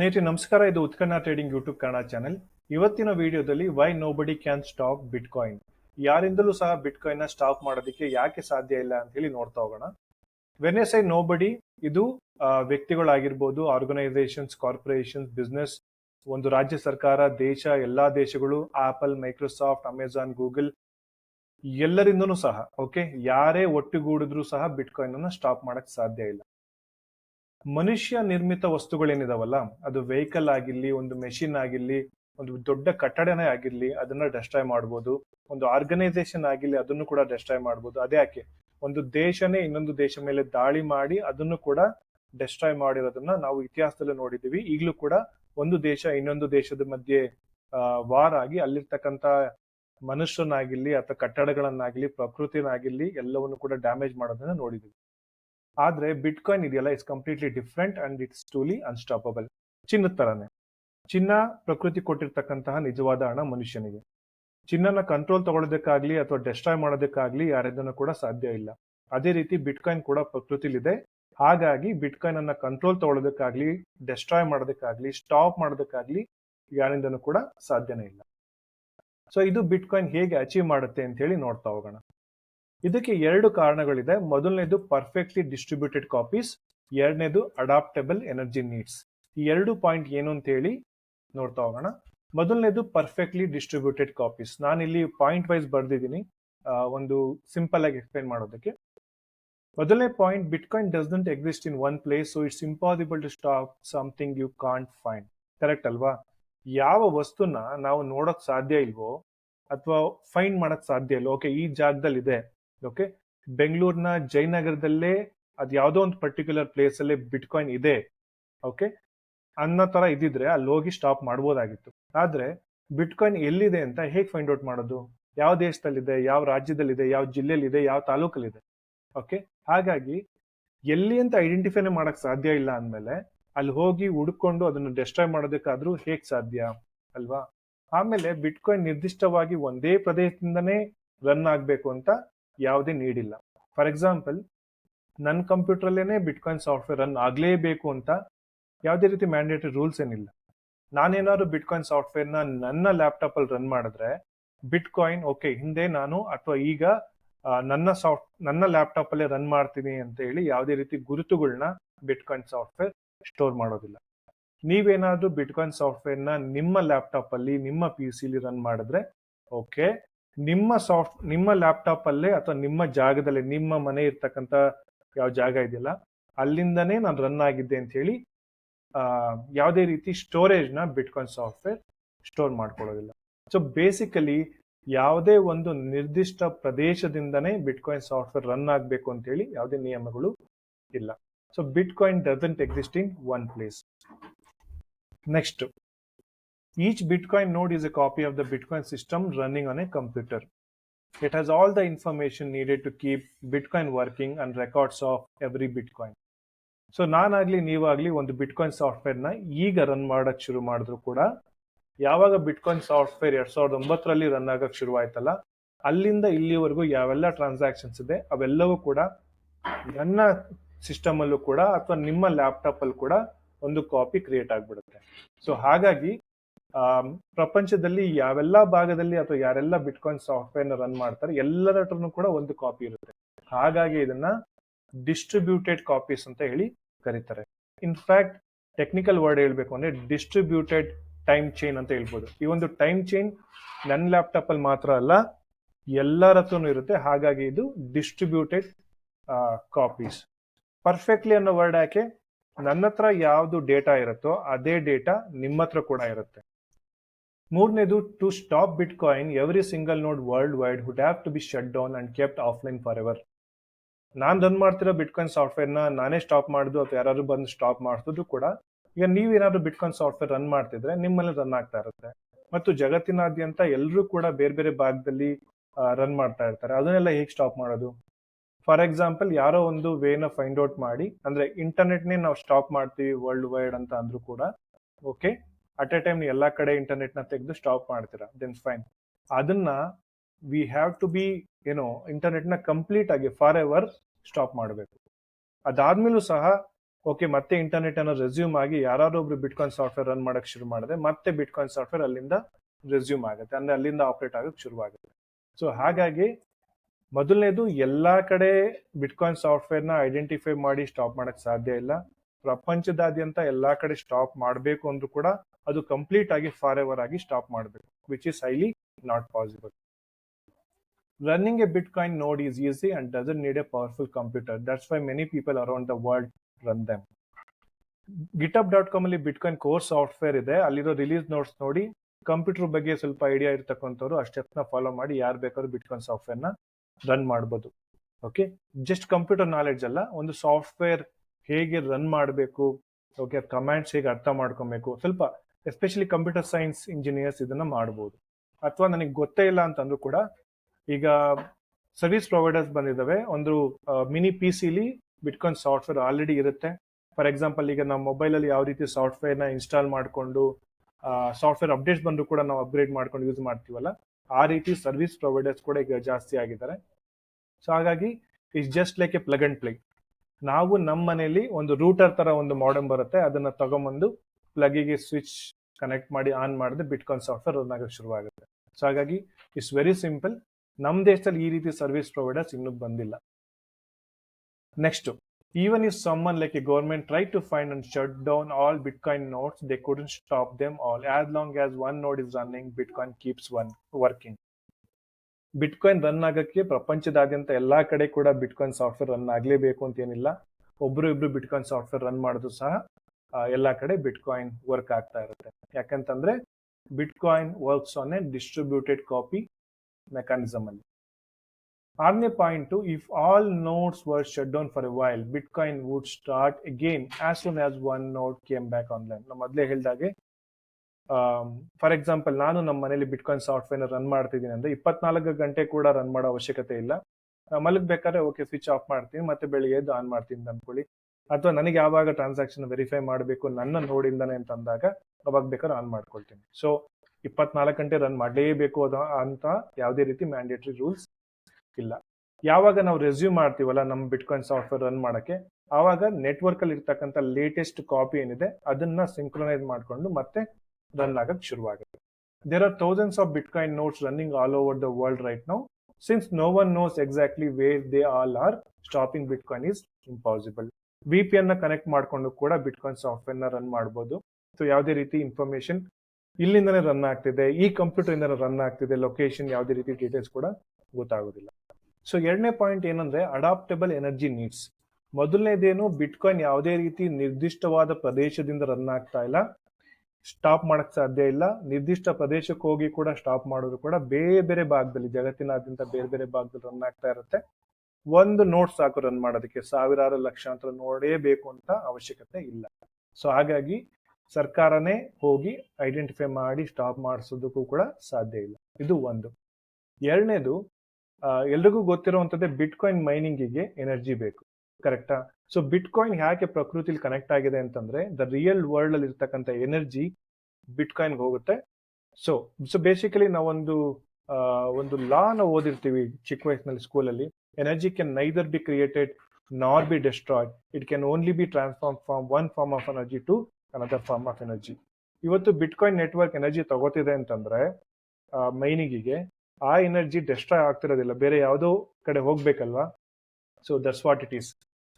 ಸ್ನೇಹಿತರೆ, ನಮಸ್ಕಾರ. ಇದು ಉತ್ಕನ್ನ ಟ್ರೇಡಿಂಗ್ ಯೂಟ್ಯೂಬ್ ಕನ್ನಡ ಚಾನೆಲ್. ಇವತ್ತಿನ ವಿಡಿಯೋದಲ್ಲಿ why nobody can stop bitcoin ಯಾರಿಂದಲೂ ಸಹ ಬಿಟ್ ಕಾಯಿನ್ನ ಸ್ಟಾಪ್ ಮಾಡೋದಕ್ಕೆ ಯಾಕೆ ಸಾಧ್ಯ ಇಲ್ಲ ಅಂತ ಹೇಳಿ ನೋಡ್ತಾ ಹೋಗೋಣ. ವೆನ್ ಎಸ್ ಐ ನೋ ಬಡಿ ಇದು ವ್ಯಕ್ತಿಗಳಾಗಿರ್ಬೋದು ಆರ್ಗನೈಸೇಷನ್ಸ್ ಕಾರ್ಪೊರೇಷನ್ಸ್ ಬಿಸ್ನೆಸ್ ಒಂದು ರಾಜ್ಯ ಸರ್ಕಾರ, ದೇಶ, ಎಲ್ಲಾ ದೇಶಗಳು ಆಪಲ್ ಮೈಕ್ರೋಸಾಫ್ಟ್ ಅಮೆಜಾನ್ ಗೂಗಲ್ ಎಲ್ಲರಿಂದನೂ ಸಹ ಓಕೆ ಯಾರೇ ಒಟ್ಟುಗೂಡಿದ್ರು ಸಹ ಬಿಟ್ ಕಾಯಿನ್ ಅನ್ನ ಸ್ಟಾಪ್ ಮಾಡಕ್ ಸಾಧ್ಯ ಇಲ್ಲ. ಮನುಷ್ಯ ನಿರ್ಮಿತ ವಸ್ತುಗಳೇನಿದಾವಲ್ಲ, ಅದು ವೆಹಿಕಲ್ ಆಗಿರ್ಲಿ, ಒಂದು ಮೆಷಿನ್ ಆಗಿರ್ಲಿ, ಒಂದು ದೊಡ್ಡ ಕಟ್ಟಡನೇ ಆಗಿರ್ಲಿ, ಅದನ್ನ ಡೆಸ್ಟ್ರಾಯ್ ಮಾಡ್ಬೋದು. ಒಂದು ಆರ್ಗನೈಸೇಷನ್ ಆಗಿರ್ಲಿ, ಅದನ್ನು ಕೂಡ ಡೆಸ್ಟ್ರಾಯ್ ಮಾಡ್ಬೋದು. ಅದೇ ಯಾಕೆ ಒಂದು ದೇಶನೇ ಇನ್ನೊಂದು ದೇಶ ಮೇಲೆ ದಾಳಿ ಮಾಡಿ, ಅದನ್ನು ಕೂಡ ಡೆಸ್ಟ್ರಾಯ್ ಮಾಡಿರೋದನ್ನ ನಾವು ಇತಿಹಾಸದಲ್ಲಿ ನೋಡಿದೀವಿ ಈಗಲೂ ಕೂಡ ಒಂದು ದೇಶ ಇನ್ನೊಂದು ದೇಶದ ಮಧ್ಯೆ ವಾರ್ ಆಗಿ ಅಲ್ಲಿರ್ತಕ್ಕಂಥ ಮನುಷ್ಯನಾಗಿರ್ಲಿ ಅಥವಾ ಕಟ್ಟಡಗಳನ್ನಾಗಿರ್ಲಿ ಪ್ರಕೃತಿನಾಗಿರ್ಲಿ ಎಲ್ಲವನ್ನು ಕೂಡ ಡ್ಯಾಮೇಜ್ ಮಾಡೋದನ್ನ ನೋಡಿದೀವಿ ಆದ್ರೆ ಬಿಟ್ ಕಾಯಿನ್ ಇದೆಯಲ್ಲ it's completely different and it's truly unstoppable ಚಿನ್ನದ ತರನೇ. ಚಿನ್ನ ಪ್ರಕೃತಿ ಕೊಟ್ಟಿರ್ತಕ್ಕಂತಹ ನಿಜವಾದ ಹಣ ಮನುಷ್ಯನಿಗೆ. ಚಿನ್ನನ ಕಂಟ್ರೋಲ್ ತಗೊಳ್ಳೋದಕ್ಕಾಗ್ಲಿ ಅಥವಾ ಡೆಸ್ಟ್ರಾಯ್ ಮಾಡೋದಕ್ಕಾಗ್ಲಿ ಯಾರಿಂದನೂ ಕೂಡ ಸಾಧ್ಯ ಇಲ್ಲ. ಅದೇ ರೀತಿ ಬಿಟ್ ಕಾಯಿನ್ ಕೂಡ ಪ್ರಕೃತಿಲಿದೆ. ಹಾಗಾಗಿ ಬಿಟ್ ಕಾಯಿನ್ ಅನ್ನ ಕಂಟ್ರೋಲ್ ತಗೊಳ್ಳೋದಕ್ಕಾಗ್ಲಿ ಡೆಸ್ಟ್ರಾಯ್ ಮಾಡೋದಕ್ಕಾಗ್ಲಿ ಸ್ಟಾಪ್ ಮಾಡೋದಕ್ಕಾಗ್ಲಿ ಯಾರಿಂದನೂ ಕೂಡ ಸಾಧ್ಯನೇ ಇಲ್ಲ. ಸೊ ಇದು ಬಿಟ್ ಕಾಯಿನ್ ಹೇಗೆ ಅಚೀವ್ ಮಾಡುತ್ತೆ ಅಂತ ಹೇಳಿ ನೋಡ್ತಾ ಹೋಗೋಣ. ಇದಕ್ಕೆ ಎರಡು ಕಾರಣಗಳಿದೆ. ಮೊದಲನೇದು ಪರ್ಫೆಕ್ಟ್ಲಿ ಡಿಸ್ಟ್ರಿಬ್ಯೂಟೆಡ್ ಕಾಪೀಸ್ ಎರಡನೇದು ಅಡಾಪ್ಟಬಲ್ ಎನರ್ಜಿ ನೀಡ್ಸ್ ಈ ಎರಡು ಪಾಯಿಂಟ್ ಏನು ಅಂತ ಹೇಳಿ ನೋಡ್ತಾ ಹೋಗೋಣ. ಮೊದಲನೇದು ಪರ್ಫೆಕ್ಟ್ಲಿ ಡಿಸ್ಟ್ರಿಬ್ಯೂಟೆಡ್ ಕಾಪೀಸ್ ನಾನು ಇಲ್ಲಿ ಪಾಯಿಂಟ್ ವೈಸ್ ಬರೆದಿದ್ದೀನಿ ಒಂದು ಸಿಂಪಲ್ ಆಗಿ ಎಕ್ಸ್ಪ್ಲೈನ್ ಮಾಡೋದಕ್ಕೆ. ಮೊದಲನೇ point bitcoin doesn't exist in one place so it's impossible to stop something you can't find correct ಅಲ್ವಾ? ಯಾವ ವಸ್ತುನ ನಾವು ನೋಡೋಕ್ ಸಾಧ್ಯ ಇಲ್ವೋ, ಅಥವಾ ಫೈಂಡ್ ಮಾಡಕ್ ಸಾಧ್ಯ ಇಲ್ಲ ಓಕೆ ಈ ಜಾಗದಲ್ಲಿ ಇದೆ ಓಕೆ ಬೆಂಗಳೂರಿನ ಜಯನಗರದಲ್ಲೇ ಅದು ಯಾವುದೋ ಒಂದು ಪರ್ಟಿಕ್ಯುಲರ್ ಪ್ಲೇಸ್ ಬಿಟ್ ಬಿಟ್ಕಾಯಿನ್ ಇದೆ. ಓಕೆ ಅನ್ನೋ ತರ ಇದ್ದಿದ್ರೆ ಅಲ್ಲಿ ಹೋಗಿ ಸ್ಟಾಪ್ ಮಾಡ್ಬೋದಾಗಿತ್ತು. ಆದ್ರೆ ಬಿಟ್ಕಾಯಿನ್ ಎಲ್ಲಿದೆ ಅಂತ ಹೇಗೆ ಫೈಂಡ್ ಔಟ್ ಮಾಡೋದು? ಯಾವ ದೇಶದಲ್ಲಿದೆ? ಯಾವ ರಾಜ್ಯದಲ್ಲಿದೆ? ಯಾವ ಜಿಲ್ಲೆಯಲ್ಲಿದೆ? ಯಾವ ತಾಲೂಕಲ್ಲಿದೆ? ಓಕೆ ಹಾಗಾಗಿ ಎಲ್ಲಿ ಅಂತ ಐಡೆಂಟಿಫೈನೇ ಮಾಡಕ್ ಸಾಧ್ಯ ಇಲ್ಲ ಅಂದ್ಮೇಲೆ ಅಲ್ಲಿ ಹೋಗಿ ಹುಡ್ಕೊಂಡು ಅದನ್ನು ಡೆಸ್ಟ್ರಾಯ್ ಮಾಡೋದಕ್ಕಾದ್ರೂ ಹೇಗ್ ಸಾಧ್ಯ? ಅಲ್ವಾ? ಆಮೇಲೆ ಬಿಟ್ಕಾಯಿನ್ ನಿರ್ದಿಷ್ಟವಾಗಿ ಒಂದೇ ಪ್ರದೇಶದಿಂದನೇ ರನ್ ಆಗ್ಬೇಕು ಅಂತ ಯಾವುದೇ ನೀಡಿಲ್ಲ ಫಾರ್ ಎಕ್ಸಾಂಪಲ್ ನನ್ನ ಕಂಪ್ಯೂಟರ್ಲೇನೆ ಬಿಟ್ಕಾಯಿನ್ ಸಾಫ್ಟ್ವೇರ್ ರನ್ ಆಗಲೇಬೇಕು ಅಂತ ಯಾವುದೇ ರೀತಿ ಮ್ಯಾಂಡೇಟರಿ ರೂಲ್ಸ್ ಏನಿಲ್ಲ. ನಾನೇನಾದ್ರು ಬಿಟ್ಕಾಯಿನ್ ಸಾಫ್ಟ್ವೇರ್ನ ನನ್ನ ಲ್ಯಾಪ್ಟಾಪ್ ಅಲ್ಲಿ ರನ್ ಮಾಡಿದ್ರೆ ಬಿಟ್ಕಾಯಿನ್ ಓಕೆ ಹಿಂದೆ ನಾನು ಅಥವಾ ಈಗ ನನ್ನ ಸಾಫ್ಟ್ ನನ್ನ ಲ್ಯಾಪ್ಟಾಪ್ ಅಲ್ಲೇ ರನ್ ಮಾಡ್ತೀನಿ ಅಂತ ಹೇಳಿ ಯಾವುದೇ ರೀತಿ ಗುರುತುಗಳನ್ನ ಬಿಟ್ಕಾಯಿನ್ ಸಾಫ್ಟ್ವೇರ್ ಸ್ಟೋರ್ ಮಾಡೋದಿಲ್ಲ. ನೀವೇನಾದ್ರೂ ಬಿಟ್ಕಾಯಿನ್ ಸಾಫ್ಟ್ವೇರ್ನ ನಿಮ್ಮ ಲ್ಯಾಪ್ಟಾಪ್ ಅಲ್ಲಿ, ನಿಮ್ಮ ಪಿ ಸಿಲಿ ರನ್ ಮಾಡಿದ್ರೆ ಓಕೆ ನಿಮ್ಮ ಸಾಫ್ಟ್, ನಿಮ್ಮ ಲ್ಯಾಪ್ಟಾಪ್ ಅಲ್ಲೇ ಅಥವಾ ನಿಮ್ಮ ಜಾಗದಲ್ಲೇ, ನಿಮ್ಮ ಮನೆ ಇರ್ತಕ್ಕಂಥ ಯಾವ ಜಾಗ ಇದೆಯಲ್ಲ, ಅಲ್ಲಿಂದನೇ ನಾನು ರನ್ ಆಗಿದ್ದೆ ಅಂತ ಹೇಳಿ ಯಾವುದೇ ರೀತಿ ಸ್ಟೋರೇಜ್ನ ಬಿಟ್ಕಾಯಿನ್ ಸಾಫ್ಟ್ವೇರ್ ಸ್ಟೋರ್ ಮಾಡ್ಕೊಳ್ಳೋದಿಲ್ಲ. ಸೊ ಬೇಸಿಕಲಿ ಯಾವುದೇ ಒಂದು ನಿರ್ದಿಷ್ಟ ಪ್ರದೇಶದಿಂದನೇ ಬಿಟ್ಕಾಯಿನ್ ಸಾಫ್ಟ್ವೇರ್ ರನ್ ಆಗಬೇಕು ಅಂತ ಹೇಳಿ ಯಾವುದೇ ನಿಯಮಗಳು ಇಲ್ಲ. So bitcoin doesn't exist in one place next each Bitcoin node is a copy of the Bitcoin system running on a computer. It has all the information needed to keep Bitcoin working and records of every Bitcoin. So ನಾನಾಗ್ಲಿ ನೀವಾಗಲಿ ಒಂದು Bitcoin ಸಾಫ್ಟ್ವೇರ್ನ ಈಗ run ಮಾಡಕ್ ಶುರು ಮಾಡಿದ್ರು ಕೂಡ, ಯಾವಾಗ bitcoin software ಎರಡ್ ಸಾವಿರದ ಒಂಬತ್ತರಲ್ಲಿ ರನ್ ಆಗಕ್ ಶುರು ಆಯ್ತಲ್ಲ, ಅಲ್ಲಿಂದ ಇಲ್ಲಿವರೆಗೂ ಯಾವೆಲ್ಲ ಟ್ರಾನ್ಸಾಕ್ಷನ್ಸ್ ಇದೆ, ಅವೆಲ್ಲವೂ ಕೂಡ ನನ್ನ ಸಿಸ್ಟಮ್ ಅಲ್ಲೂ ಕೂಡ ಅಥವಾ ನಿಮ್ಮ ಲ್ಯಾಪ್ಟಾಪ್ ಅಲ್ಲಿ ಕೂಡ ಒಂದು ಕಾಪಿ ಕ್ರಿಯೇಟ್ ಆಗ್ಬಿಡುತ್ತೆ ಸೊ ಹಾಗಾಗಿ ಪ್ರಪಂಚದಲ್ಲಿ ಯಾವೆಲ್ಲ ಭಾಗದಲ್ಲಿ ಅಥವಾ ಯಾರೆಲ್ಲ ಬಿಟ್ಕಾಯಿನ್ ಸಾಫ್ಟ್ವೇರ್ನ ರನ್ ಮಾಡ್ತಾರೆ ಎಲ್ಲರ ಹತ್ರನೂ ಕೂಡ ಒಂದು ಕಾಪಿ ಇರುತ್ತೆ. ಹಾಗಾಗಿ ಇದನ್ನ ಡಿಸ್ಟ್ರಿಬ್ಯೂಟೆಡ್ ಕಾಪೀಸ್ ಅಂತ ಹೇಳಿ ಕರೀತಾರೆ. ಇನ್ಫ್ಯಾಕ್ಟ್ ಟೆಕ್ನಿಕಲ್ ವರ್ಡ್ ಹೇಳ್ಬೇಕು ಅಂದ್ರೆ ಡಿಸ್ಟ್ರಿಬ್ಯೂಟೆಡ್ ಟೈಮ್ ಚೈನ್ ಅಂತ ಹೇಳ್ಬೋದು. ಈ ಒಂದು ಟೈಮ್ ಚೈನ್ ನನ್ನ ಲ್ಯಾಪ್ಟಾಪ್ ಅಲ್ಲಿ ಮಾತ್ರ ಅಲ್ಲ ಎಲ್ಲರ ಹತ್ರನು ಇರುತ್ತೆ. ಹಾಗಾಗಿ ಇದು ಡಿಸ್ಟ್ರಿಬ್ಯೂಟೆಡ್ ಕಾಪೀಸ್ ಪರ್ಫೆಕ್ಟ್ಲಿ ಅನ್ನೋ ವರ್ಡ್ ಯಾಕೆ? ನನ್ನ ಹತ್ರ ಯಾವ್ದು ಡೇಟಾ ಇರುತ್ತೋ, ಅದೇ ಡೇಟಾ ನಿಮ್ಮ ಹತ್ರ ಕೂಡ ಇರುತ್ತೆ. ಮೂರನೇದು to stop bitcoin every single node worldwide would have to be shut down and kept offline forever ನಾನು ರನ್ ಮಾಡ್ತಿರೋ ಬಿಟ್ಕಾಯಿನ್ ಸಾಫ್ಟ್ವೇರ್ನ ನಾನೇ ಸ್ಟಾಪ್ ಮಾಡಿದ್ದು ಅಥವಾ ಯಾರಾದ್ರೂ ಬಂದು ಸ್ಟಾಪ್ ಮಾಡಿಸಿದ್ರು ಕೂಡ, ಈಗ ನೀವೇನಾದ್ರು ಬಿಟ್ಕಾಯಿನ್ ಸಾಫ್ಟ್ವೇರ್ ರನ್ ಮಾಡ್ತಿದ್ರೆ ನಿಮ್ಮಲ್ಲಿ ರನ್ ಆಗ್ತಾ ಇರುತ್ತೆ. ಮತ್ತು ಜಗತ್ತಿನಾದ್ಯಂತ ಎಲ್ಲರೂ ಕೂಡ ಬೇರೆ ಬೇರೆ ಭಾಗದಲ್ಲಿ ರನ್ ಮಾಡ್ತಾ ಇರ್ತಾರೆ. ಅದನ್ನೆಲ್ಲ ಹೇಗೆ ಸ್ಟಾಪ್ ಮಾಡೋದು? ಫಾರ್ ಎಕ್ಸಾಂಪಲ್ ಯಾರೋ ಒಂದು ವೇನ ಫೈಂಡ್ ಔಟ್ ಮಾಡಿ, ಅಂದ್ರೆ ಇಂಟರ್ನೆಟ್ನೇ ನಾವು ಸ್ಟಾಪ್ ಮಾಡ್ತೀವಿ ವರ್ಲ್ಡ್ ವೈಡ್ ಅಂತ ಅಂದ್ರೂ ಕೂಡ ಓಕೆ ಅಟ್ ಎ ಟೈಮ್ ಎಲ್ಲ ಕಡೆ ಇಂಟರ್ನೆಟ್ನ ತೆಗೆದು ಸ್ಟಾಪ್ ಮಾಡ್ತೀರಾ ದೆನ್ ಫೈನ್ ಅದನ್ನ ವಿ ಹ್ಯಾವ್ ಟು ಬಿ ಏನೋ ಇಂಟರ್ನೆಟ್ನ ಕಂಪ್ಲೀಟ್ ಆಗಿ ಫಾರ್ ಎವರ್ ಸ್ಟಾಪ್ ಮಾಡಬೇಕು. ಅದಾದ್ಮೇಲೂ ಸಹ ಓಕೆ ಮತ್ತೆ ಇಂಟರ್ನೆಟ್ ಅನ್ನ ರೆಸ್ಯೂಮ್ ಆಗಿ ಯಾರಾದ್ರೂ ಒಬ್ರು ಬಿಟ್ಕಾಯಿನ್ ಸಾಫ್ಟ್ವೇರ್ ರನ್ ಮಾಡಕ್ ಶುರು ಮಾಡಿದೆ ಮತ್ತೆ ಬಿಟ್ಕಾಯಿನ್ ಸಾಫ್ಟ್ವೇರ್ ಅಲ್ಲಿಂದ ರೆಸ್ಯೂಮ್ ಆಗುತ್ತೆ, ಅಂದ್ರೆ ಅಲ್ಲಿಂದ ಆಪರೇಟ್ ಆಗಕ್ಕೆ ಶುರುವಾಗುತ್ತೆ. ಸೊ ಹಾಗಾಗಿ ಮೊದಲನೇದು ಎಲ್ಲಾ ಕಡೆ ಬಿಟ್ಕಾಯಿನ್ ಸಾಫ್ಟ್ವೇರ್ನ ಐಡೆಂಟಿಫೈ ಮಾಡಿ ಸ್ಟಾಪ್ ಮಾಡಕ್ ಸಾಧ್ಯ ಇಲ್ಲ. ಪ್ರಪಂಚದಾದ್ಯಂತ ಎಲ್ಲಾ ಕಡೆ ಸ್ಟಾಪ್ ಮಾಡಬೇಕು ಅಂದ್ರೂ ಕೂಡ ಅದು ಕಂಪ್ಲೀಟ್ ಆಗಿ ಫಾರ್ ಎವರ್ ಆಗಿ ಸ್ಟಾಪ್ ಮಾಡಬೇಕು which is highly not possible running a bitcoin node is easy and doesn't need a powerful computer that's why many people around the world run them GitHub dot com ಅಲ್ಲಿ bitcoin core software ಇದೆ. ಅಲ್ಲಿರೋ release notes ನೋಡಿ. Computer ಬಗ್ಗೆ ಸ್ವಲ್ಪ idea ಇರ್ತಕ್ಕಂಥವ್ರು ಆ ಸ್ಟೆಪ್ನ follow ಮಾಡಿ ಯಾರು ಬೇಕಾದ್ರೂ ಬಿಟ್ ಕಾಯಿನ್ ಸಾಫ್ಟ್ವೇರ್ನ ರನ್ ಮಾಡ್ಬೋದು. ಓಕೆ ಜಸ್ಟ್ ಕಂಪ್ಯೂಟರ್ ನಾಲೆಡ್ಜ್ ಅಲ್ಲ. ಒಂದು ಸಾಫ್ಟ್ವೇರ್ ಹೇಗೆ ರನ್ ಮಾಡಬೇಕು ಓಕೆ ಕಮಾಂಡ್ಸ್ ಹೇಗೆ ಅರ್ಥ ಮಾಡ್ಕೊಬೇಕು, ಸ್ವಲ್ಪ ಎಸ್ಪೆಷಲಿ ಕಂಪ್ಯೂಟರ್ ಸೈನ್ಸ್ ಇಂಜಿನಿಯರ್ಸ್ ಇದನ್ನ ಮಾಡ್ಬೋದು. ಅಥವಾ ನನಗೆ ಗೊತ್ತೇ ಇಲ್ಲ ಅಂತಂದ್ರೂ ಕೂಡ ಈಗ ಸರ್ವಿಸ್ ಪ್ರೊವೈಡರ್ಸ್ ಬಂದಿದ್ದಾವೆ ಒಂದು ಮಿನಿ ಪಿ ಸಿಲಿ ಬಿಟ್ಕಾಯಿನ್ ಸಾಫ್ಟ್ವೇರ್ ಆಲ್ರೆಡಿ ಇರುತ್ತೆ. ಫಾರ್ ಎಕ್ಸಾಂಪಲ್ ಈಗ ನಮ್ಮ ಮೊಬೈಲಲ್ಲಿ ಯಾವ ರೀತಿ ಸಾಫ್ಟ್ವೇರ್ನ ಇನ್ಸ್ಟಾಲ್ ಮಾಡಿಕೊಂಡು ಸಾಫ್ಟ್ವೇರ್ ಅಪ್ಡೇಟ್ಸ್ ಬಂದರೂ ಕೂಡ ನಾವು ಅಪ್ಗ್ರೇಡ್ ಮಾಡ್ಕೊಂಡು ಯೂಸ್ ಮಾಡ್ತೀವಲ್ಲ, ಆ ರೀತಿ ಸರ್ವಿಸ್ ಪ್ರೊವೈಡರ್ಸ್ ಕೂಡ ಈಗ ಜಾಸ್ತಿ ಆಗಿದ್ದಾರೆ. ಸೊ ಹಾಗಾಗಿ it's just like a plug and play ನಾವು ನಮ್ಮ ಮನೆಯಲ್ಲಿ ಒಂದು ರೂಟರ್ ತರ ಒಂದು ಮಾಡರ್ನ್ ಬರುತ್ತೆ. ಅದನ್ನ ತಗೊಂಬಂದು ಪ್ಲಗಿಗೆ ಸ್ವಿಚ್ ಕನೆಕ್ಟ್ ಮಾಡಿ ಆನ್ ಮಾಡಿದ್ರೆ ಬಿಟ್ಕಾಯಿನ್ ಸಾಫ್ಟ್ವೇರ್ ರನ್ ಆಗಕ್ಕೆ ಶುರುವಾಗುತ್ತೆ. ಸೊ ಹಾಗಾಗಿ ಇಟ್ಸ್ ವೆರಿ ಸಿಂಪಲ್ ನಮ್ಮ ದೇಶದಲ್ಲಿ ಈ ರೀತಿ ಸರ್ವಿಸ್ ಪ್ರೊವೈಡರ್ಸ್ ಇನ್ನೂ ಬಂದಿಲ್ಲ. Next even if someone like a government try to find and shut down all bitcoin nodes they couldn't stop them all as long as one node is running bitcoin keeps on working bitcoin run ಆಗೋಕ್ಕೆ ಪ್ರಪಂಚದಾದ್ಯಂತ ಎಲ್ಲಾ ಕಡೆ ಕೂಡ bitcoin software run ಆಗಲೇಬೇಕು ಅಂತ ಏನಿಲ್ಲ. ಒಬ್ರು ಇಬ್ರು ಬಿಟ್ಕಾಯಿನ್ ಸಾಫ್ಟ್ವೇರ್ ರನ್ ಮಾಡೋದು ಸಹ ಎಲ್ಲಾ ಕಡೆ ಬಿಟ್ಕಾಯಿನ್ ವರ್ಕ್ ಆಗ್ತಾ ಇರುತ್ತೆ. ಯಾಕಂತಂದ್ರೆ bitcoin works on a distributed copy mechanism ಅಲ್ಲಿ. ಆರನೇ point if all nodes were shut down for a while bitcoin would start again as soon as one node came back online ನಾವು ಮೊದಲೇ ಹೇಳಿದಾಗೆ for example ನಾನು ನಮ್ಮ ಮನೇಲಿ bitcoin software run ಮಾಡ್ತಿದ್ದೀನಿ ಅಂದ್ರೆ ಇಪ್ಪತ್ನಾಲ್ಕು ಗಂಟೆ ಕೂಡ ರನ್ ಮಾಡೋ ಅವಶ್ಯಕತೆ ಇಲ್ಲ. ಮಲಗಬೇಕಾದ್ರೆ ಓಕೆ ಸ್ವಿಚ್ ಆಫ್ ಮಾಡ್ತೀನಿ, ಮತ್ತೆ ಬೆಳಿಗ್ಗೆ ಎದ್ದು ಆನ್ ಮಾಡ್ತೀನಿ ಅಂತ ಅನ್ಕೊಳ್ಳಿ. ಅಥವಾ ನನಗೆ ಯಾವಾಗ ಟ್ರಾನ್ಸಾಕ್ಷನ್ ವೆರಿಫೈ ಮಾಡಬೇಕು ನನ್ನ ನೋಡಿಂದಾನೆ ಅಂತ ಅಂದಾಗ ಅವಾಗ ಬೇಕಾದ್ರೆ ಆನ್ ಮಾಡ್ಕೊಳ್ತೀನಿ. ಸೊ ಇಪ್ಪತ್ನಾಲ್ಕು ಗಂಟೆ ರನ್ ಮಾಡಲೇಬೇಕು ಅದು ಅಂತ ಯಾವುದೇ ರೀತಿ ಮ್ಯಾಂಡೇಟರಿ ರೂಲ್ಸ್ ಇಲ್ಲ. ಯಾವಾಗ ನಾವು ರೆಸ್ಯೂಮ್ ಮಾಡ್ತೀವಲ್ಲ ನಮ್ಮ ಬಿಟ್ಕಾಯಿನ್ ಸಾಫ್ಟ್ವೇರ್ ರನ್ ಮಾಡೋಕ್ಕೆ, ಆವಾಗ ನೆಟ್ವರ್ಕ್ ಅಲ್ಲಿ ಇರ್ತಕ್ಕಂಥ ಲೇಟೆಸ್ಟ್ ಕಾಪಿ ಏನಿದೆ, ಅದನ್ನ ಸಿಂಕ್ರೊನೈಸ್ ಮಾಡಿಕೊಂಡು ಮತ್ತೆ ರನ್ ಆಗಕ್ಕೆ ಶುರುವಾಗುತ್ತೆ. There are thousands of bitcoin nodes running all over the world right now since no one knows exactly where they all are stopping bitcoin is impossible V P ನ connect ಮಾಡಿಕೊಂಡು ಕೂಡ bitcoin ಸಾಫ್ಟ್ವೇರ್ನ run ಮಾಡಬಹುದು so ಯಾವುದೇ ರೀತಿ information ಇಲ್ಲಿಂದನೇ run ಆಗ್ತಿದೆ, ಈ ಕಂಪ್ಯೂಟರ್ ಇಂದ ರನ್ ಆಗ್ತಿದೆ ಲೊಕೇಶನ್ ಯಾವುದೇ ರೀತಿ ಡೀಟೇಲ್ಸ್ ಕೂಡ ಗೊತ್ತಾಗೋದಿಲ್ಲ. ಸೊ ಎರಡನೇ ಪಾಯಿಂಟ್ ಏನಂದ್ರೆ ಅಡಾಪ್ಟೇಬಲ್ ಎನರ್ಜಿ ನೀಡ್ಸ್ ಮೊದಲನೇದೇನು ಬಿಟ್ಕಾಯಿನ್ ಯಾವುದೇ ರೀತಿ ನಿರ್ದಿಷ್ಟವಾದ ಪ್ರದೇಶದಿಂದ ರನ್ ಆಗ್ತಾ ಇಲ್ಲ ಸ್ಟಾಪ್ ಮಾಡಕ್ ಸಾಧ್ಯ ಇಲ್ಲ, ನಿರ್ದಿಷ್ಟ ಪ್ರದೇಶಕ್ಕೆ ಹೋಗಿ ಕೂಡ ಸ್ಟಾಪ್ ಮಾಡೋದು ಕೂಡ ಬೇರೆ ಬೇರೆ ಭಾಗದಲ್ಲಿ, ಜಗತ್ತಿನಾದ್ಯಂತ ಬೇರೆ ಬೇರೆ ಭಾಗದಲ್ಲಿ ರನ್ ಆಗ್ತಾ ಇರುತ್ತೆ. ಒಂದು ನೋಟ್ ಸಾಕು ರನ್ ಮಾಡೋದಕ್ಕೆ. ಸಾವಿರಾರು ಲಕ್ಷಾಂತರ ನೋಡೇ ಬೇಕು ಅಂತ ಅವಶ್ಯಕತೆ ಇಲ್ಲ. ಸೊ ಹಾಗಾಗಿ ಸರ್ಕಾರನೇ ಹೋಗಿ ಐಡೆಂಟಿಫೈ ಮಾಡಿ ಸ್ಟಾಪ್ ಮಾಡಿಸೋದಕ್ಕೂ ಕೂಡ ಸಾಧ್ಯ ಇಲ್ಲ. ಇದು ಒಂದು. ಎರಡನೇದು ಎಲ್ರಿಗೂ ಬಿಟ್ ಬಿಟ್ಕಾಯಿನ್ ಮೈನಿಂಗಿಗೆ ಎನರ್ಜಿ ಬೇಕು. ಕರೆಕ್ಟಾ ಸೊ ಬಿಟ್ಕಾಯಿನ್ ಯಾಕೆ ಪ್ರಕೃತಿಲಿ ಕನೆಕ್ಟ್ ಆಗಿದೆ ಅಂತಂದ್ರೆ ದ ರಿಯಲ್ ವರ್ಲ್ಡ್ ಅಲ್ಲಿ ಇರ್ತಕ್ಕಂಥ ಎನರ್ಜಿ ಬಿಟ್ಕಾಯಿನ್ಗೆ ಹೋಗುತ್ತೆ. ಸೊ ಸೊ ಬೇಸಿಕಲಿ ನಾವೊಂದು ಒಂದು ಲಾ ನಾವು ಓದಿರ್ತೀವಿ ಚಿಕ್ಕ ವಯಸ್ಸಿನಲ್ಲಿ ಸ್ಕೂಲಲ್ಲಿ energy can neither be created nor be destroyed it can only be transform from one form of energy to another form of energy ಇವತ್ತು ಬಿಟ್ಕಾಯಿನ್ ನೆಟ್ವರ್ಕ್ ಎನರ್ಜಿ ತಗೋತಿದೆ ಅಂತಂದ್ರೆ ಮೈನಿಂಗಿಗೆ ಆ ಎನರ್ಜಿ ಡೆಸ್ಟ್ರಾಯ್ ಆಗ್ತಿರೋದಿಲ್ಲ. ಬೇರೆ ಯಾವುದೋ ಕಡೆ ಹೋಗ್ಬೇಕಲ್ವಾ? So that's what it is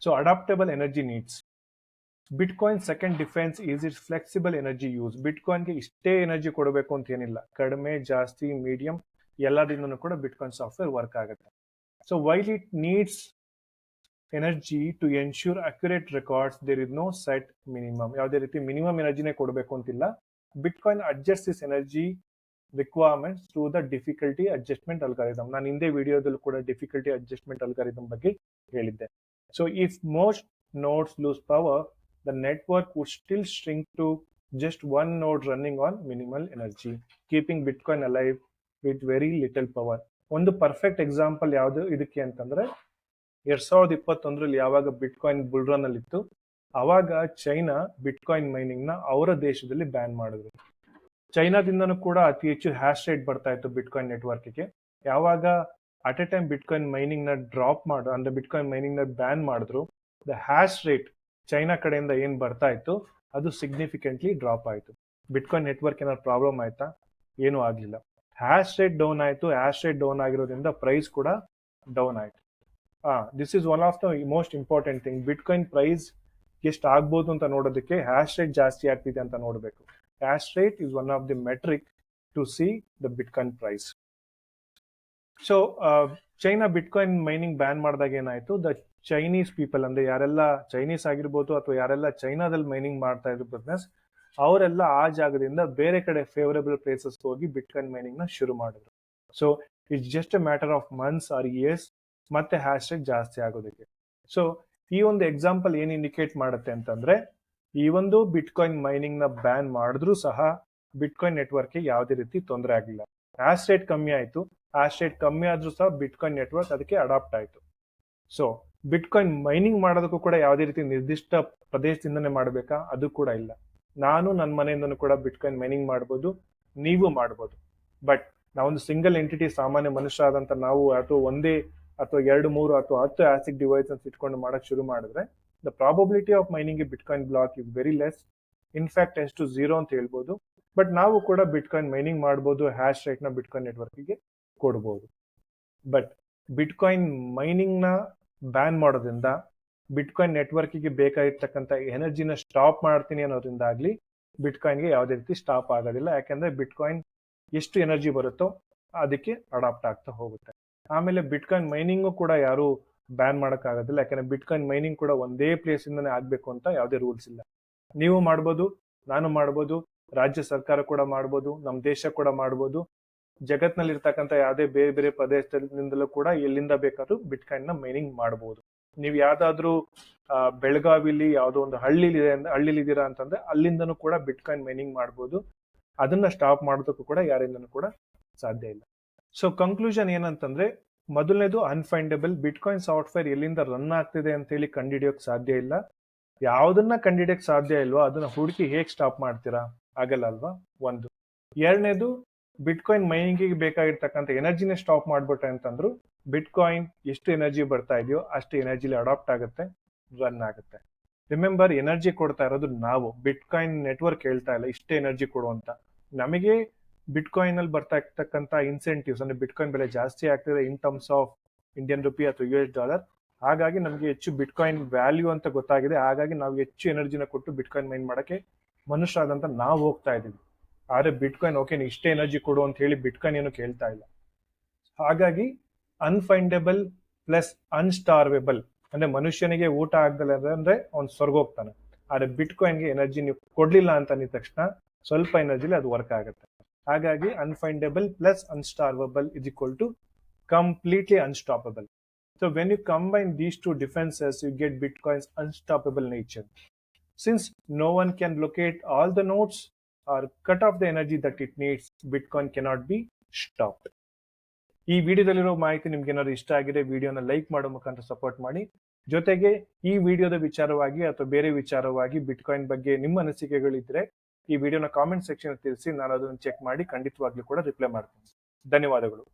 so adaptable energy needs bitcoin second defence is it's flexible energy use ಬಿಟ್ಕಾಯಿನ್ಗೆ ಇಷ್ಟೇ ಎನರ್ಜಿ ಕೊಡಬೇಕು ಅಂತ ಏನಿಲ್ಲ. ಕಡಿಮೆ, ಜಾಸ್ತಿ ಮೀಡಿಯಂ ಎಲ್ಲದಿಂದನೂ ಕೂಡ ಬಿಟ್ಕಾಯಿನ್ ಸಾಫ್ಟ್ವೇರ್ ವರ್ಕ್ ಆಗುತ್ತೆ. So while it needs energy to ensure accurate records there is no set minimum ಯಾವುದೇ ರೀತಿ ಮಿನಿಮಮ್ ಎನರ್ಜಿನೇ ಕೊಡಬೇಕು ಅಂತಿಲ್ಲ. Bitcoin adjust this energy requirements to the difficulty adjustment algorithm ನಾನು ಹಿಂದೆ ವಿಡಿಯೋದಲ್ಲಿ ಕೂಡ ಡಿಫಿಕಲ್ಟಿ ಅಡ್ಜಸ್ಟ್ಮೆಂಟ್ ಅಲ್ಗಾರಿದಮ್ ಬಗ್ಗೆ ಹೇಳಿದ್ದೆ. So if most nodes lose power the network would still string to just one node running on minimal energy keeping bitcoin alive with very little power ಒಂದು perfect example ಯಾವುದು ಇದಕ್ಕೆ ಅಂತಂದ್ರೆ, ಎರಡ್ ಸಾವಿರದ ಇಪ್ಪತ್ತೊಂದರಲ್ಲಿ ಯಾವಾಗ ಬಿಟ್ಕಾಯಿನ್ ಬುಲ್ರನ್ ಅಲ್ಲಿ ಇತ್ತು, ಅವಾಗ ಚೈನಾ ಬಿಟ್ಕಾಯಿನ್ ಮೈನಿಂಗ್ನ ಅವರ ದೇಶದಲ್ಲಿ ಬ್ಯಾನ್ ಮಾಡಿದ್ರು. ಚೈನಾದಿಂದನೂ ಕೂಡ ಅತಿ ಹೆಚ್ಚು ಹ್ಯಾಶ್ ರೇಟ್ ಬರ್ತಾ ಇತ್ತು ಬಿಟ್ಕಾಯಿನ್ ನೆಟ್ವರ್ಕ್ಗೆ ಯಾವಾಗ ಅಟ್ ಎ ಟೈಮ್ ಬಿಟ್ಕಾಯಿನ್ ಮೈನಿಂಗ್ನ ಡ್ರಾಪ್ ಮಾಡು, ಅಂದ್ರೆ ಬಿಟ್ಕಾಯಿನ್ ಮೈನಿಂಗ್ನ ಬ್ಯಾನ್ ಮಾಡಿದ್ರು ದ ಹ್ಯಾಶ್ ರೇಟ್ ಚೈನಾ ಕಡೆಯಿಂದ ಏನ್ ಬರ್ತಾ ಇತ್ತು, ಅದು ಸಿಗ್ನಿಫಿಕೆಂಟ್ಲಿ ಡ್ರಾಪ್ ಆಯಿತು. ಬಿಟ್ಕಾಯಿನ್ ನೆಟ್ವರ್ಕ್ ಏನಾದ್ರು ಪ್ರಾಬ್ಲಮ್ ಆಯ್ತಾ? ಏನೂ ಆಗಲಿಲ್ಲ. ಹ್ಯಾಶ್ ರೇಟ್ ಡೌನ್ ಆಯಿತು ಹ್ಯಾಶ್ ರೇಟ್ ಡೌನ್ ಆಗಿರೋದ್ರಿಂದ ಪ್ರೈಸ್ ಕೂಡ ಡೌನ್ ಆಯಿತು. ಹಾ this is one of the most important thing bitcoin price ಎಷ್ಟು ಆಗ್ಬೋದು ಅಂತ ನೋಡೋದಕ್ಕೆ ಹ್ಯಾಶ್ ರೇಟ್ ಜಾಸ್ತಿ ಆಗ್ತಿದೆ ಅಂತ ನೋಡಬೇಕು. Hash rate is one of the metric to see the bitcoin price so China bitcoin mining ban ಮಾಡಿದಾಗ ಏನಾಯಿತು? ದ ಚೈನೀಸ್ ಪೀಪಲ್ ಅಂದ್ರೆ ಯಾರೆಲ್ಲ ಚೈನೀಸ್ ಆಗಿರ್ಬೋದು ಅಥವಾ ಯಾರೆಲ್ಲ ಚೈನಾದಲ್ಲಿ ಮೈನಿಂಗ್ ಮಾಡ್ತಾ ಇದ್ರು ಬಿಸ್ನೆಸ್ ಅವರೆಲ್ಲ ಆ ಜಾಗದಿಂದ ಬೇರೆ ಕಡೆ ಫೇವರಬಲ್ ಪ್ಲೇಸಸ್ ಹೋಗಿ ಬಿಟ್ಕಾಯಿನ್ ಮೈನಿಂಗ್ನ ಶುರು ಮಾಡಿದ್ರು. So it's just a matter of months or years ಮತ್ತೆ ಹ್ಯಾಶ್ ಟ್ಯಾಗ್ ಜಾಸ್ತಿ ಆಗೋದಕ್ಕೆ. ಸೊ ಈ ಒಂದು ಎಕ್ಸಾಂಪಲ್ ಏನ್ ಇಂಡಿಕೇಟ್ ಮಾಡುತ್ತೆ ಅಂತಂದ್ರೆ, ಈ ಒಂದು ಬಿಟ್ಕಾಯಿನ್ ಮೈನಿಂಗ್ನ ಬ್ಯಾನ್ ಮಾಡಿದ್ರು ಸಹ ಬಿಟ್ಕಾಯಿನ್ ನೆಟ್ವರ್ಕ್ ಯಾವುದೇ ರೀತಿ ತೊಂದರೆ ಆಗಿಲ್ಲ ಹ್ಯಾಶ್ ರೇಟ್ ಕಮ್ಮಿ ಆಯ್ತು. ಹ್ಯಾಶ್ ರೇಟ್ ಕಮ್ಮಿ ಆದ್ರೂ ಸಹ ಬಿಟ್ಕಾಯಿನ್ ನೆಟ್ವರ್ಕ್ ಅದಕ್ಕೆ ಅಡಾಪ್ಟ್ ಆಯ್ತು. ಸೊ ಬಿಟ್ಕಾಯಿನ್ ಮೈನಿಂಗ್ ಮಾಡೋದಕ್ಕೂ ಕೂಡ ಯಾವುದೇ ರೀತಿ ನಿರ್ದಿಷ್ಟ ಪ್ರದೇಶದಿಂದನೇ ಮಾಡಬೇಕಾ? ಅದು ಕೂಡ ಇಲ್ಲ. ನಾನು ನನ್ನ ಮನೆಯಿಂದನೂ ಕೂಡ ಬಿಟ್ಕಾಯಿನ್ ಮೈನಿಂಗ್ ಮಾಡ್ಬೋದು, ನೀವು ಮಾಡ್ಬೋದು. ಬಟ್ ನಾವೊಂದು ಸಿಂಗಲ್ ಎಂಟಿಟಿ ಸಾಮಾನ್ಯ ಮನುಷ್ಯ ಆದಂತ ನಾವು ಅಥವಾ ಒಂದೇ ಅಥವಾ ಎರಡು, ಮೂರು ಅಥವಾ ಹತ್ತು ಆಸಿಕ್ ಡಿವೈಸಸ್ ಇಟ್ಕೊಂಡು ಮಾಡಕ್ ಶುರು ಮಾಡಿದ್ರೆ the probability of mining bitcoin block is very less in fact ಎಷ್ಟು ಝೀರೋ ಅಂತ ಹೇಳ್ಬೋದು. ಬಟ್ ನಾವು ಕೂಡ ಬಿಟ್ಕಾಯಿನ್ ಮೈನಿಂಗ್ ಮಾಡ್ಬೋದು ಹ್ಯಾಶ್ ರೇಟ್ನ ಬಿಟ್ಕಾಯಿನ್ ನೆಟ್ವರ್ಕಿಗೆ ಕೊಡ್ಬೋದು. ಬಟ್ ಬಿಟ್ಕಾಯಿನ್ ಮೈನಿಂಗ್ನ ಬ್ಯಾನ್ ಮಾಡೋದ್ರಿಂದ ಬಿಟ್ಕಾಯಿನ್ ನೆಟ್ವರ್ಕ್ಗೆ ಬೇಕಾಗಿರ್ತಕ್ಕಂಥ ಎನರ್ಜಿನ ಸ್ಟಾಪ್ ಮಾಡ್ತೀನಿ ಅನ್ನೋದ್ರಿಂದಾಗ್ಲಿ ಬಿಟ್ಕಾಯಿನ್ಗೆ ಯಾವುದೇ ರೀತಿ ಸ್ಟಾಪ್ ಆಗೋದಿಲ್ಲ. ಯಾಕಂದ್ರೆ ಬಿಟ್ಕಾಯಿನ್ ಎಷ್ಟು ಎನರ್ಜಿ ಬರುತ್ತೋ ಅದಕ್ಕೆ ಅಡಾಪ್ಟ್ ಆಗ್ತಾ ಹೋಗುತ್ತೆ. ಆಮೇಲೆ ಬಿಟ್ಕಾಯಿನ್ ಮೈನಿಂಗು ಕೂಡ ಯಾರು ಬ್ಯಾನ್ ಮಾಡೋಕ್ಕಾಗೋದಿಲ್ಲ ಯಾಕಂದ್ರೆ ಬಿಟ್ಕಾಯಿನ್ ಮೈನಿಂಗ್ ಕೂಡ ಒಂದೇ ಪ್ಲೇಸ್ ಇಂದನೇ ಆಗ್ಬೇಕು ಅಂತ ಯಾವುದೇ ರೂಲ್ಸ್ ಇಲ್ಲ. ನೀವು ಮಾಡ್ಬೋದು, ನಾನು ಮಾಡ್ಬೋದು, ರಾಜ್ಯ ಸರ್ಕಾರ ಕೂಡ ಮಾಡ್ಬೋದು ನಮ್ಮ ದೇಶ ಕೂಡ ಮಾಡ್ಬೋದು. ಜಗತ್ನಲ್ಲಿ ಇರ್ತಕ್ಕಂಥ ಯಾವುದೇ ಬೇರೆ ಬೇರೆ ಪ್ರದೇಶದಿಂದಲೂ ಕೂಡ ಎಲ್ಲಿಂದ ಬೇಕಾದ್ರೂ ಬಿಟ್ಕಾಯಿನ್ನ ಮೈನಿಂಗ್ ಮಾಡಬಹುದು ನೀವು ಯಾವ್ದಾದ್ರು ಬೆಳಗಾವಿಲಿ ಯಾವುದೋ ಒಂದು ಹಳ್ಳಿಲಿ ಹಳ್ಳಿಲಿ ಇದೀರಾ ಅಂತಂದ್ರೆ ಅಲ್ಲಿಂದನೂ ಕೂಡ ಬಿಟ್ಕಾಯಿನ್ ಮೈನಿಂಗ್ ಮಾಡ್ಬೋದು. ಅದನ್ನ ಸ್ಟಾಪ್ ಮಾಡೋದಕ್ಕೂ ಕೂಡ ಯಾರಿಂದನೂ ಕೂಡ ಸಾಧ್ಯ ಇಲ್ಲ. ಸೊ ಕನ್ಕ್ಲೂಷನ್ ಏನಂತಂದ್ರೆ, ಮೊದಲನೇದು ಅನ್ಫೈಂಡಬಲ್ ಬಿಟ್ಕಾಯಿನ್ ಸಾಫ್ಟ್ವೇರ್ ಎಲ್ಲಿಂದ ರನ್ ಆಗ್ತಿದೆ ಅಂತ ಹೇಳಿ ಕಂಡುಹಿಡಿಯೋಕೆ ಸಾಧ್ಯ ಇಲ್ಲ. ಯಾವುದನ್ನ ಕಂಡುಹಿಡಿಯೋಕೆ ಸಾಧ್ಯ ಇಲ್ವೋ ಅದನ್ನ ಹುಡುಕಿ ಹೇಗ್ ಸ್ಟಾಪ್ ಮಾಡ್ತೀರಾ? ಆಗಲ್ಲ ಅಲ್ವಾ? ಒಂದು. ಎರಡನೇದು ಬಿಟ್ಕಾಯಿನ್ ಮೈನಿಂಗಿಗೆ ಬೇಕಾಗಿರ್ತಕ್ಕಂಥ ಎನರ್ಜಿನೇ ಸ್ಟಾಪ್ ಮಾಡ್ಬಿಟ್ರೆ ಅಂತಂದ್ರು ಬಿಟ್ಕಾಯಿನ್ ಎಷ್ಟು ಎನರ್ಜಿ ಬರ್ತಾ ಇದೆಯೋ ಅಷ್ಟು ಎನರ್ಜಿಲಿ ಅಡಾಪ್ಟ್ ಆಗುತ್ತೆ ರನ್ ಆಗುತ್ತೆ. ರಿಮೆಂಬರ್ ಎನರ್ಜಿ ಕೊಡ್ತಾ ಇರೋದು ನಾವು. ಬಿಟ್ಕಾಯಿನ್ ನೆಟ್ವರ್ಕ್ ಹೇಳ್ತಾ ಇಲ್ಲ, ಇಷ್ಟೇ ಎನರ್ಜಿ ಕೊಡುವಂತ ನಮಗೆ ಬಿಟ್ಕಾಯಿನ್ ಅಲ್ಲಿ ಬರ್ತಾ ಇರ್ತಕ್ಕಂಥ ಇನ್ಸೆಂಟಿವ್ಸ್ ಅಂದ್ರೆ ಬಿಟ್ಕಾಯಿನ್ ಬೆಲೆ ಜಾಸ್ತಿ ಆಗ್ತಿದೆ in terms of Indian rupee ಅಥವಾ ಯು ಎಸ್ ಡಾಲರ್ ಹಾಗಾಗಿ ನಮಗೆ ಹೆಚ್ಚು ಬಿಟ್ಕಾಯಿನ್ ವ್ಯಾಲ್ಯೂ ಅಂತ ಗೊತ್ತಾಗಿದೆ. ಹಾಗಾಗಿ ನಾವು ಹೆಚ್ಚು ಎನರ್ಜಿನ ಕೊಟ್ಟು ಬಿಟ್ಕಾಯಿನ್ ಮೈನ್ ಮಾಡಕ್ಕೆ ಮನುಷ್ಯರಾದಂತ ನಾವು ಹೋಗ್ತಾ ಇದೀವಿ ಆದ್ರೆ ಬಿಟ್ಕಾಯಿನ್ ಓಕೆ ಇಷ್ಟೇ ಎನರ್ಜಿ ಕೊಡು ಅಂತ ಹೇಳಿ ಬಿಟ್ಕಾಯಿನ್ ಏನು ಕೇಳ್ತಾ ಇಲ್ಲ. ಹಾಗಾಗಿ ಅನ್ಫೈಂಡಬಲ್ ಪ್ಲಸ್ ಅನ್ಸ್ಟಾರ್ವೆಬಲ್ ಅಂದ್ರೆ ಮನುಷ್ಯನಿಗೆ ಊಟ ಆಗ್ದಲ್ಲ ಅಂದ್ರೆ ಅವ್ನು ಸ್ವರ್ಗ ಹೋಗ್ತಾನೆ. ಆದ್ರೆ ಬಿಟ್ಕಾಯಿನ್ಗೆ ಎನರ್ಜಿ ನೀವು ಕೊಡ್ಲಿಲ್ಲ ಅಂತ ಅಂದ ತಕ್ಷಣ ಸ್ವಲ್ಪ ಎನರ್ಜಿಲಿ ಅದು ವರ್ಕ್ ಆಗುತ್ತೆ. ಹಾಗಾಗಿ unfindable plus unstarvable is equal to completely unstoppable so when you combine these two defences you get bitcoin's unstoppable nature since no one can locate all the nodes or cut off the energy that it needs Bitcoin cannot be stop ಈ ವಿಡಿಯೋದಲ್ಲಿರೋ ಮಾಹಿತಿ ನಿಮ್ಗೆ ಏನಾದ್ರು ಇಷ್ಟ ಆಗಿದೆ ವಿಡಿಯೋನ like ಮಾಡೋ ಮುಖಾಂತರ ಸಪೋರ್ಟ್ ಮಾಡಿ. ಜೊತೆಗೆ ಈ ವಿಡಿಯೋದ ವಿಚಾರವಾಗಿ ಅಥವಾ ಬೇರೆ ವಿಚಾರವಾಗಿ ಬಿಟ್ಕಾಯಿನ್ ಬಗ್ಗೆ ನಿಮ್ಮ ಅನಿಸಿಕೆಗಳಿದ್ರೆ ಈ ವಿಡಿಯೋನ ಕಾಮೆಂಟ್ ಸೆಕ್ಷನ್ ತಿಳಿಸಿ ನಾನು ಅದನ್ನು ಚೆಕ್ ಮಾಡಿ ಖಂಡಿತವಾಗ್ಲೂ ಕೂಡ ರಿಪ್ಲೈ ಮಾಡ್ತೀನಿ. ಧನ್ಯವಾದಗಳು.